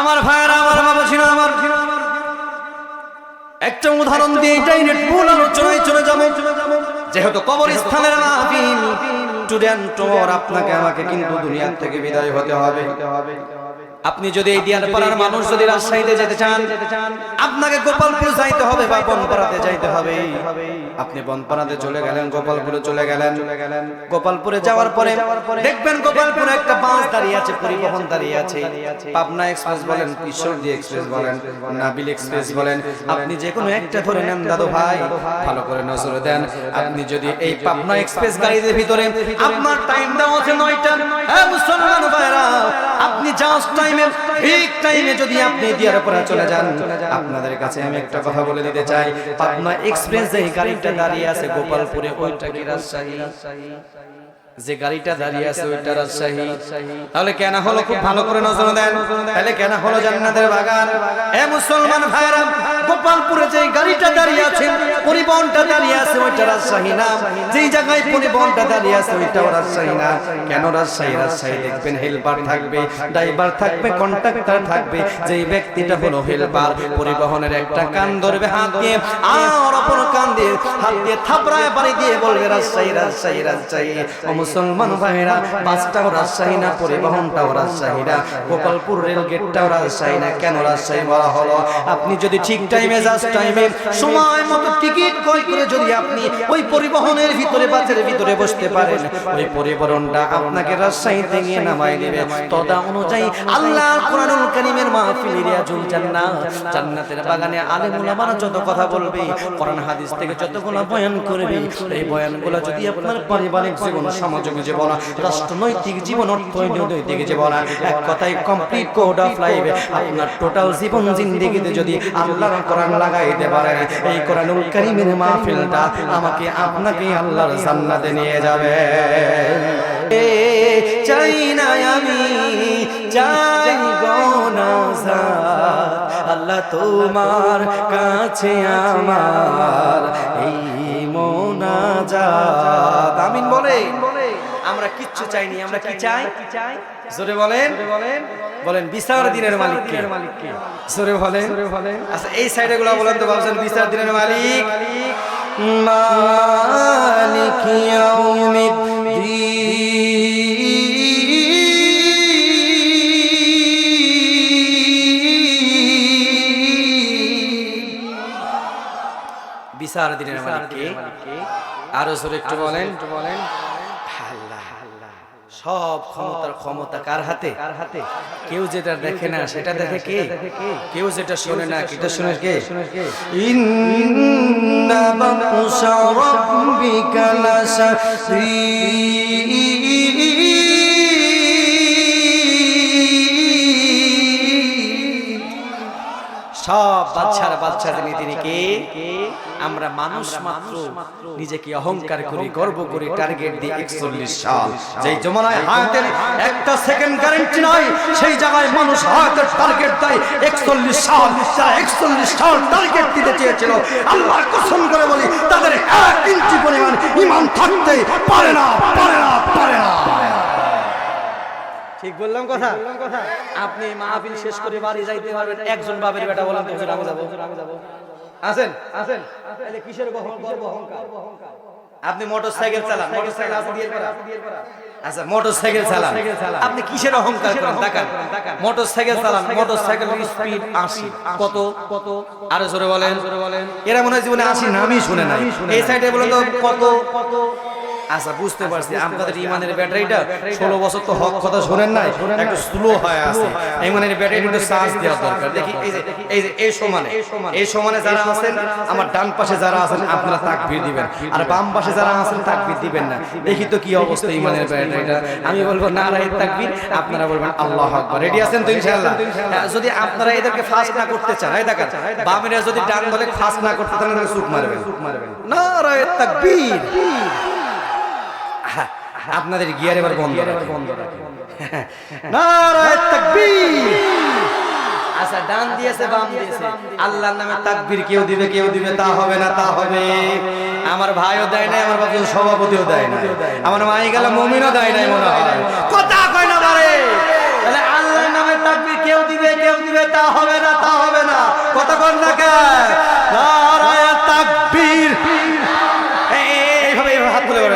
আমার ভাইয়ের, আমার বাবা ছিল আমার। একটা উদাহরণ দিয়ে এটাই নেট ভুল আলোচনায় চলে যাবে। যেহেতু কবরস্থানের মাহফিল স্টুডেন্ট আপনাকে, আমাকে কিন্তু দুনিয়ার থেকে বিদায় হতে হবে। আপনি যদি এই দিয়ার পাড়ার মানুষ যদি রাজশাহীতে যেতে চান আপনাকে গোপালপুর যাইতে হবে বা বনপাড়াতে যাইতে হবে। আপনি বনপাড়াতে চলে গেলেন গোপালপুরে চলে গেলেন। গোপালপুরে যাওয়ার পরে দেখবেন গোপালপুরে একটা বাস দাঁড়িয়ে আছে পরিবহন দাঁড়িয়ে আছে। পাবনা এক্সপ্রেস বলেন কিশোরদি এক্সপ্রেস বলেন নাবিল এক্সপ্রেস বলেন আপনি যে কোনো একটা ধরে নেন দাদু ভাই ভালো করে নজর দেন আপনি যদি এই পাবনা এক্সপ্রেস গাড়ির ভিতরে আপনার টাইম দেওয়া আছে নয়টা হ্যাঁ মুসলমান ভাইরা আপনি জাস্ট টাইমে ঠিক টাইমে যদি আপনি চলে যান, আপনাদের কাছে আমি একটা কথা বলে দিতে চাই। পাবনা এক্সপ্রেস যে গাড়িটা দাঁড়িয়ে আছে, গোপালপুরে, ওইটা কি রাজশাহী? যে গাড়িটা দাঁড়িয়ে আছে ওইটা রাজশাহী। তাহলে কেন হলো? খুব ভালো করে নজর দেন। তাহলে কেন হলো জান্নাতের বাগান? এ মুসলমান ভাইরা গোপালপুরে যে গাড়িটা দাঁড়িয়ে আছে পরিবহনটা দাঁড়িয়ে আছে ওইটা রাজশাহী না। যেই জায়গায় পরিবহনটা দাঁড়িয়ে আছে ওইটাও রাজশাহী না। কেন রাজশাহী? রাজশাহী দেখবেন হেল্পার থাকবে ড্রাইভার থাকবে কন্ট্রাক্টর থাকবে যেই ব্যক্তিটা হলো হেল্পার পরিবহনের একটা কান ধরবে হাত দিয়ে আর অপর কান দিয়ে হাত দিয়ে থাপড়ায় বাড়ি দিয়ে বলবে রাজশাহী রাজশাহী রাজশাহী। মুসলমান ভাইরা, বাসটাও রাজশাহী না, পরিবহনটাও রাজশাহী না, গোপালপুর রেল গেটটাও রাজশাহী না, কেন রাজশাহী বলা হলো? আপনি যদি ঠিক টাইমে জাস্ট টাইমে সময় মতো টিকিট ক্রয় করে যদি আপনি ওই পরিবহনের ভিতরে, বাসের ভিতরে বসতে পারেন, ওই পরিবহনটা আপনাকে রাজশাহীতে গিয়ে নামাই দেবে। তদা অনুযায়ী আল্লাহ কোরআনুল কারীমের মাহফিলে রিয়াজুল জান্নাত। জান্নাতের বাগানে আলেম উলামারা যত কথা বলবে, কোরআন হাদিস থেকে যতগুলো বয়ান করবে, এই বয়ানগুলো যদি আপনার পারিবারিক জীবন সামাজিক জীবন রাষ্ট্রনৈতিক জীবন অর্থনৈতিক জীবন এক কথায় কমপ্লিট কোড অফ লাইফ আপনার টোটাল জীবন জিন্দেগিতে যদি আল্লাহর কোরআন লাগাইতে পারেন, এই কোরআনুল কারীমের মাহফিলটা আমাকে আপনাকে আল্লাহর জান্নাতে নিয়ে যাবে। চাই না আমি, চাই গনাজা আল্লাহ তোমার কাছে আমার এই মোনাজাত। আমিন বলে কিচ্ছু চাইনি আমরা কি চাই? জোরে বলেন। বলেন। বিচার দিনের মালিক কে জোরে বলেন। আচ্ছা এই সাইডে গুলো বলেন তো ভাবছেন বিচার দিনের মালিক। মালিক বিচার দিনের মালিককে। আরও জোরে একটু বলেন। বলেন। আল্লাহ সব ক্ষমতার ক্ষমতা কার হাতে? কার হাতে? কেউ যেটা দেখে না সেটা দেখে কে? কেউ যেটা শোনে না সেটা শুনে কে? ইন্না কে? রাব্বিকা সব বাচ্চার বাচ্চা তিনি তিনি আমরা মানুষ মাত্র নিজেকে অহংকার করি গর্ব করি টার্গেট দিয়ে একচল্লিশ সাল। যেই জমানায় হায়াতের একটা সেকেন্ড গ্যারেন্টি নয় সেই জায়গায় মানুষ হায়াতের টার্গেট দেয়। একচল্লিশ সাল যারা একচল্লিশ সাল টার্গেট দিতে চেয়েছিল আল্লাহ কসম করে বলি তাদের এক ইঞ্চি পরিমাণ ইমান থাকতে পারে না পারে না পারে না। ঠিক বললাম কথা? আপনি মাহফিল শেষ করে বাড়ি যাইতে পারবেন। একজন বাবের বেটা বলেন তো আমি যাব। আছেন আছেন তাহলে কিসের গর্ব অহংকার আপনি মোটরসাইকেল চালান। মোটরসাইকেল আছে দিয়ে করা। আচ্ছা মোটরসাইকেল চালান। আপনি কিসের অহংকার করেন? দেখান। মোটরসাইকেল চালান। মোটরসাইকেল স্পিড 80 কত? কত? আরও জোরে বলেন। জোরে বলেন। এরা মনে হয় জীবনে 80 নামই শুনে নাই। এই সাইডে বলেন তো কত? কত? আচ্ছা বুঝতে পারছি। আপনাদের ইমানের ব্যাটারিটা ষোলো বছর তো হক কথা শোনেন নাই? একটু স্লো হয় আছে ইমানের ব্যাটারি একটু চার্জ দেওয়া দরকার। দেখি এই যে এই যে এই সমানে এই সমানে। যারা আছেন আমার ডান পাশে যারা আছেন আপনারা তাকবীর দিবেন। আর বাম পাশে যারা আছেন তাকবীর দিবেন না। দেখি তো কি অবস্থা ইমানের ব্যাটারিটা। আমি বলব না রাই তাকবীর আপনারা বলবেন আল্লাহ আকবার। রেডি আছেন তো ইনশাআল্লাহ? হ্যাঁ, যদি আপনারা এদেরকে ফাস্ট না করতে চান এই দেখেন বামেরা যদি ডান বলে ফাস্ট না করতে চান তাহলে চুপ মারবেন না রাই তাকবীর আপনাদের গিয়ার এবার বন্ধ এবার বন্ধ তাকবীর! আচ্ছা ডান দিয়েছে বাম দিয়েছে আল্লাহর নামে তাকবীর কেউ দিবে কেউ দিবে তা হবে না তা হবে। আমার ভাইও দেয় নাই আমার বাবা সভাপতিও দেয় না আমার মাই গেল মুমিনও দেয় নাই মনে হয়। কথা কয় না পারে তাহলে আল্লাহর নামে তাকবীর কেউ দিবে কেউ দিবে তা হবে না তা হবে না। কতক্ষণ না কে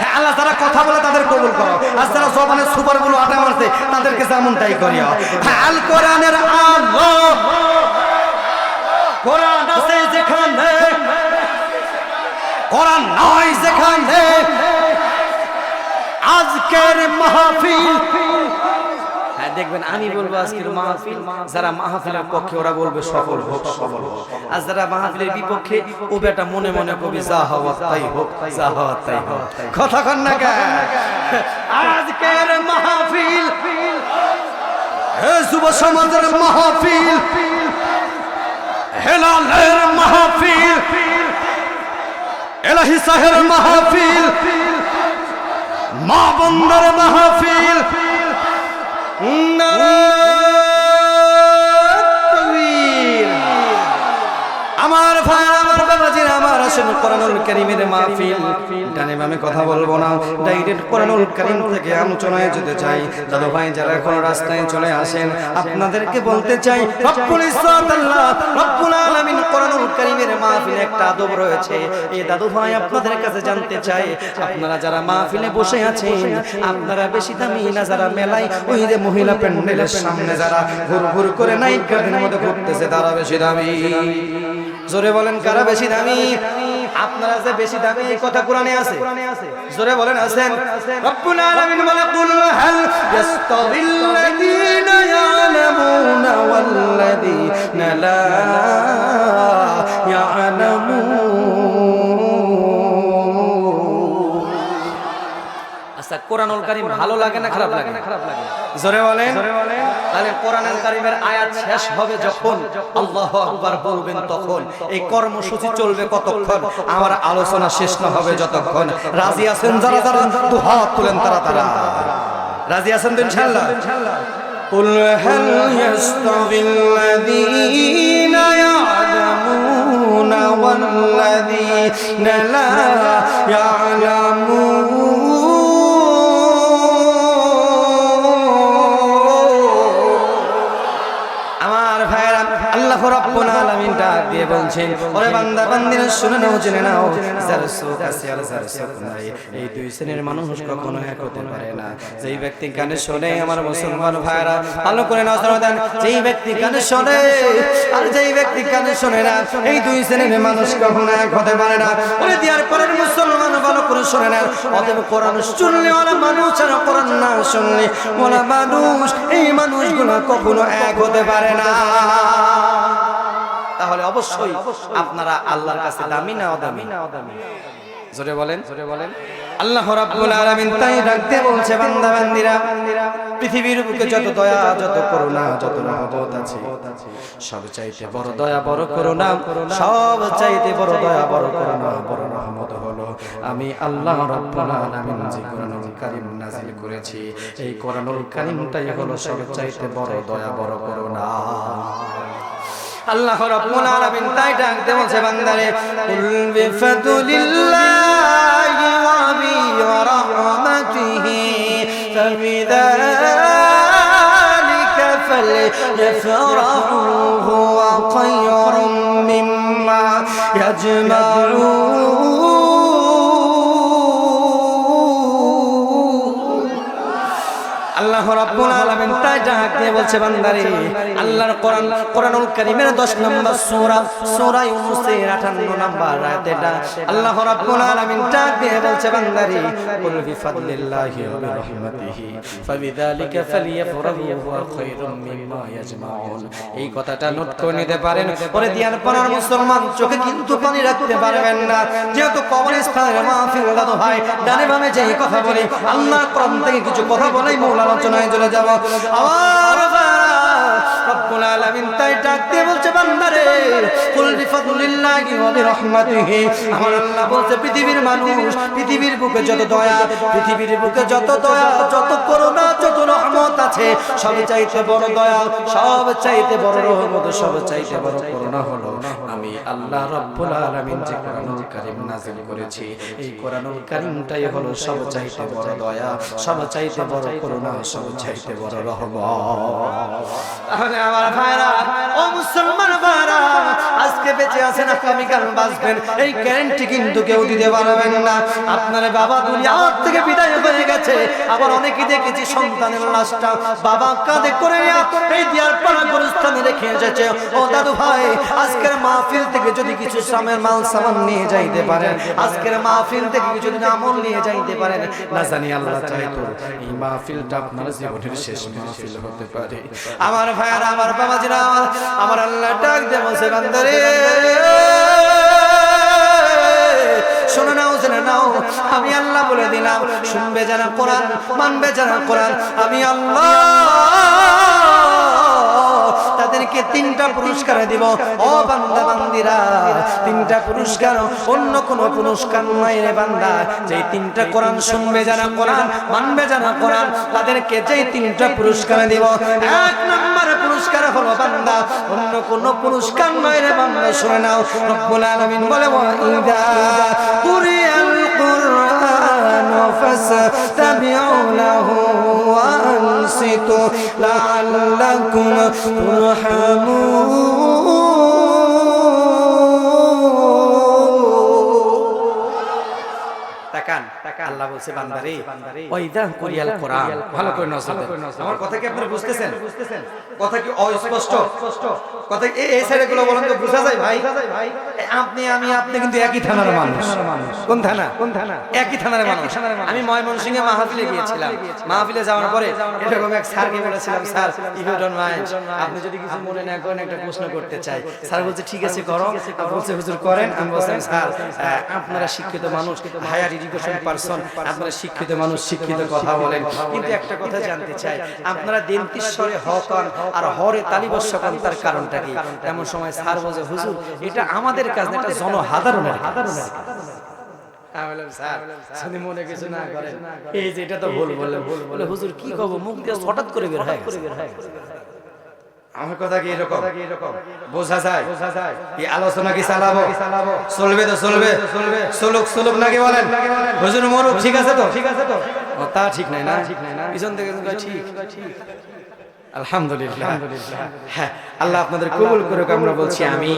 হ্যাঁ, আল্লাহ যারা কথা বলে তাদের কবুল করো। আর যারা জবানে সুপারগুলো আটা মারছে তাদেরকে যেমন তাই করিও হ্যাঁ, আল কোরআনের আলো। কোরআন আছে যেখানে কোরআন নয় যেখানে। আজকের মাহফিল দেখবেন আমি বলব আজকের মাহফিল যারা মাহফিলের পক্ষে ওরা বলবে সফল হোক সফল হোক। আর যারা মাহফিলের বিপক্ষে ও বেটা মনে মনে কবি যা হওয়া তাই হোক যা হওয়া তাই হোক। কথা কন না কেন? আজকের মাহফিল হে যুব সমাজের মাহফিল হেলালের মাহফিল এলাহি সাহের মাহফিল মা বন্দর মাহফিল তাকবীর। আসেন কোরআনুল কারীমের মাহফিল। ডানে বামে কথা বলব না। ডাইরেক্ট কোরআনুল কারীম থেকে আলোচনায় যেতে চাই। দাদু ভাই যারা এখন রাস্তায় চলে আসেন, আপনাদেরকে বলতে চাই, রব্বুল ইজ্জত আল্লাহ, রব্বুল আলামিন কোরআনুল কারীমের মাহফিলে একটা আদব রয়েছে। এই দাদু ভাই আপনাদের কাছে জানতে চাই, আপনারা যারা মাহফিলে বসে আছেন, আপনারা বেশি দামি না যারা মেলায়? ওই যে মহিলা প্যান্ডেলের সামনে যারা ঘুর ঘুর করে নাইট মধ্যে ঘুরতেছে, তারা বেশি দামি। জোরে বলেন, কারা বেশি দামি? আপনারা যে বেশি দামি এই কথা কোরআনে আছে? জোরে বলেন আছেন? রব্বুল আলামিন বলে কুল হাল ইয়াস্তাবিল্লাযীনা ইয়ালামুনা ওয়াল্লাযীনা লা ইয়ালামুন. আচ্ছা কোরআনুল কারীম ভালো লাগে না খারাপ লাগে? না খারাপ লাগে। জোরে বলেন তাহলে কোরআনুল কারীমের আয়াত শেষ হবে যখন আল্লাহু আকবার বলবেন তখন এই কর্মসূচি চলবে কতক্ষণ আমার আলোচনা শেষ না হবে যতক্ষণ রাজি আছেন যারা যারা দু হাত তুলেন তারা তারা রাজি আছেন তো ইনশাআল্লাহ قل هل يستوي الذين يعلمون والذين لا يعلمون বলছেন ওরে বান্দা বান্দিরা শুনে নাও জেনে নাও যার চোখ আছে আর যার চোখ নাই এই দুই শ্রেণির মানুষ কখনো এক হতে পারে না। যেই ব্যক্তি কানে শোনে আমার মুসলমান ভাইরা ভালো করে নজর দেন যেই ব্যক্তি কানে শোনে আর যেই ব্যক্তি কানে শোনে না এই দুই শ্রেণির মানুষ কখনো এক হতে পারে না। ওরে দিয়ার পরের মুসলমান ভালো করে শোনে না অতএব কোরআন শুনলে ওরা মানুষ আর কোরআন না শুনলে ওরা মানুষ এই মানুষগুলো কখনো এক হতে পারে না। তাহলে অবশ্যই আপনারা আল্লাহর কাছে দামি। না অদামি না অদামি জোরে বলেন। জোরে বলেন। আল্লাহ রাব্বুল আলামিন তাই ডাকতে বলছে বান্দা বান্দিরা পৃথিবীর বুকে যত দয়া যত করুণা যত মহব্বত আছে সব চাইতে বড় দয়া বড় করুণা সব চাইতে বড় দয়া বড় করুণা বড় রহমত হলো। আমি আল্লাহ রাব্বুল আলামিন যে কোরআনুল কারীম নাযিল করেছি এই কোরআনুল কারীমটাই হলো সব চাইতে বড় দয়া বড় করুণা। আল্লাহ রাব্বুল আলামিন তাই ডাক দে বলছে, বান্দারে, কুল বিফাদুলিল্লাহি ওয়া বিরহমাতিহি ফাবিযালিকা ফালইফরাহু হুয়া খায়রুম মিম্মা ইয়াজমাউন আল্লাহ রাব্বুল আলামিন তাই ডাক বলছে বান্দারে আল্লাহর কোরআন কোরআনুল কারীমের 10 নম্বর সূরা সূরা ইউনূসের 58 নম্বর আয়াতে আল্লাহ রাব্বুল আলামিন ডাক বলছে বান্দারে কুল বিফাদলিল্লাহি ওয়া বিরহমাতিহি ফাবিযালিকা ফালিয়াফরাহু খায়রুম মিম্মা ইয়াজমাউন। এই কথাটা নোট করে নিতে পারেন পরে দিয়ার পরার মুসলমান চোখে কিন্তু পানি রাখতে পারবেন না। যেহেতু কবরস্থানের মাহফিল দাদু ভাই ডানে বামে যে কথা বলি আল্লাহ কোরআন থেকে কিছু কথা বলেই মূল আলোচনায় চলে যাব। আমার বলছে পৃথিবীর মানুষ, পৃথিবীর যত দয়া, পৃথিবীর যত দয়া, যত যত রহমত আছে সব চাইতে বড় দয়া সব চাইতে বড় রহমত সব চাইতে বড় করুণা হলো। আল্লাহ রব্বুল আলামিন যে কোরআনুল কারীম নাযিল করেছি, এই কোরআনুল কারীমটাই হলো সব চাইতে বড় দয়া, সব চাইতে বড় করুণা, সব চাইতে বড় রহমত। আমার ভাইরা, ও মুসলমান ভাইরা, আজকে বেঁচে আছেন আগামীকাল বাঁচবেন? এই গ্যারান্টি কিন্তু কেউ দিতে পারবেন না। আপনার বাবা দুনিয়ার থেকে বিদায় হয়ে গেছে। আবার অনেকে দেখেছি সন্তানের লাশটা বাবা কাঁধে করে নিয়ে এই দিয়ার পাড়া গোরস্থানে রেখে এসেছে। ও দাদু ভাই আজকের মাহফিল থেকে যদি কিছু সামের মাল সামান নিয়ে যাইতে পারেন, আজকের মাহফিল থেকে কিছু যদি আমল নিয়ে যাইতে পারেন, না জানি আল্লাহ চাইতো এই মাহফিলটা আপনার জীবনের শেষ মাহফিল হতে পারে। আমার ভাইয়ারা, আমার বাবাজিরা, আমার আমার আল্লাহ ডাক দে বসে বান্দারে। শোনো নাও শুনে নাও, আমি আল্লাহ বলে দিলাম, শুনবে যারা কোরআন, মানবে যারা কোরআন, আমি আল্লাহ তাদেরকে তিনটা পুরস্কার দিব। ও বান্দা, বান্দিরা, তিনটা পুরস্কার অন্য কোন পুরস্কার নয় রে বান্দা। যেই তিনটা কোরআন শুনবে যারা কোরআন, মানবে যারা কোরআন, তাদেরকে যেই তিনটা পুরস্কার দিব। এক নম্বর পুরস্কার হলো বান্দা, অন্য কোন পুরস্কার নয় রে বান্দা, শুনে নাও। রব্বুল আলামিন বলে, ওয়া ইদা কুরিয়াল কুরআন فاستمعوا له وأنصتوا لعلكم ترحمون. আল্লাহ বলছে বান্দারে ওয়াইদা কুরিয়াল কোরআন। ভালো করে নজর দেন। আমার কথা কি আপনারা বুঝতেছেন? কথা কি অস্পষ্ট? কথা এই সাইডে গুলো বলেন তো বুঝা যায় ভাই? আপনি আমি আপনি কিন্তু একই থানার মানুষ। কোন থানা? কোন থানা? একই থানার মানুষ। আমি ময়মনসিংহে মাহফিলে গিয়েছিলাম। মাহফিলে যাওয়ার পরে এরকম এক স্যারকে বলেছিলাম স্যার ইউ ডোন্ট মাইন্ড আপনি যদি কিছু মনে না করেন একটা প্রশ্ন করতে চাই। স্যার বলছে ঠিক আছে করো। বলছে হুজুর করেন। আমি বলছিলাম স্যার আপনারা শিক্ষিত মানুষ হায়ার এডুকেশন পারসন আপনারা শিক্ষিত মানুষ শিক্ষিত কথা বলেন। কিন্তু একটা কথা জানতে চাই আপনারা দেন্তিস্বরে হকন আর হরে তালিবস্যকন তার কারণটা কি? এমন সময় স্যার বলছে হুজুর এটা আমাদের কাজ না এটা জনসাধারণের মনে কিছু না করেন, এই যে এটা তো ভুল বললেন। বলে, হুজুর কি কব? মুখ দিয়ে হঠাৎ করে বের হয়ে গেছে। আমার কথা কি এরকম? বোঝা যায়। এই আলোচনা কি চালাবো? চলবে? তো চলবে। চলুক চলুক নাকি বলেন? হুজুর মরুক ঠিক আছে তো? ঠিক আছে তো? তা ঠিক নাই না? ঠিক নাই না? পিছন থেকে ঠিক। ঠিক। আলহামদুলিল্লাহ। হ্যাঁ আল্লাহ আপনাদের কবুল করুক আমরা বলছি আমি